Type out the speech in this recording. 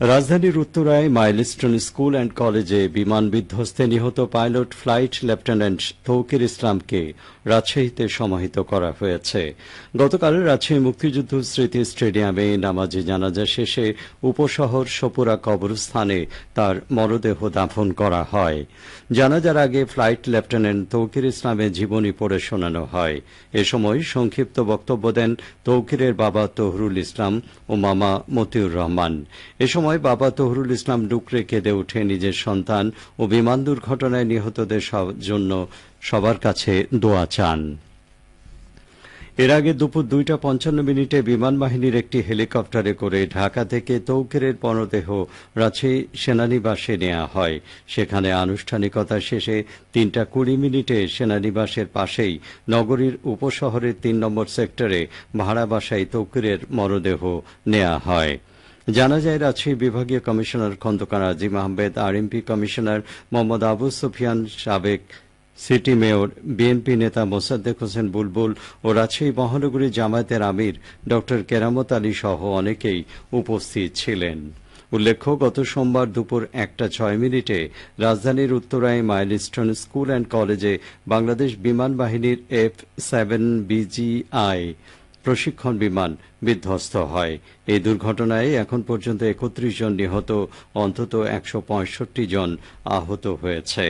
রাজধানীর উত্তরায় milestone school and কলেজে বিমান বিধ্বস্তে নিহত পাইলট ফ্লাইট লেফটেন্যান্ট তৌকির ইসলামকে রাজশাহীতে সমাহিত করা হয়েছে। গতকাল রাজশাহী মুক্তিযুদ্ধ স্মৃতি স্টেডিয়ামে নামাজি জানাজা শেষে উপশহর সপুরা কবরস্থানে তার মরদেহ দাফন করা হয়। জানাজার আগে ফ্লাইট লেফটেন্যান্ট তৌকির ইসলামের জীবনী পড়ে শোনানো হয়। এ সময় সংক্ষিপ্ত বক্তব্য দেন তৌকিরের বাবা তহরুল ইসলাম ও মামা মতিউর রহমান। এ সময় বাবা তহরুল ইসলাম ডুকরে কেঁদে উঠে নিজের সন্তান ও বিমান দুর্ঘটনায় নিহতদের জন্য সবার কাছে দোয়া চান। এর আগে দুপুর দুইটা পঞ্চান্ন মিনিটে বিমান বাহিনীর একটি হেলিকপ্টারে করে ঢাকা থেকে তৌকেরের মরদেহ রাজশাহী সেনানিবাসে নেওয়া হয়। সেখানে আনুষ্ঠানিকতা শেষে তিনটা কুড়ি মিনিটে সেনানিবাসের পাশেই নগরীর উপশহরের তিন নম্বর সেক্টরে ভাড়া বাসায় তৌকিরের মরদেহ নেওয়া হয়। জানা যায়, রাজশাহী বিভাগীয় commissioner Khandakar Azim Ahmed, RMP commissioner Mohammad Abu Sufian সাবেক সিটি মেয়র, বিএনপি নেতা মোসাদ্দেক হোসেন বুলবুল ও রাজশাহী মহানগরী জামায়াতের আমির ড কেরামত আলী সহ অনেকেই উপস্থিত ছিলেন। উল্লেখ্য, গত সোমবার দুপুর একটা ছয় মিনিটে রাজধানীর উত্তরায় মাইলস্টোন স্কুল অ্যান্ড কলেজে বাংলাদেশ বিমান বাহিনীর এফ সেভেন বিজিআই প্রশিক্ষণ বিমান বিধ্বস্ত হয়। এই দুর্ঘটনায় এখন পর্যন্ত একত্রিশ জন নিহত, অন্তত একশো পঁয়ষট্টি জন আহত হয়েছে।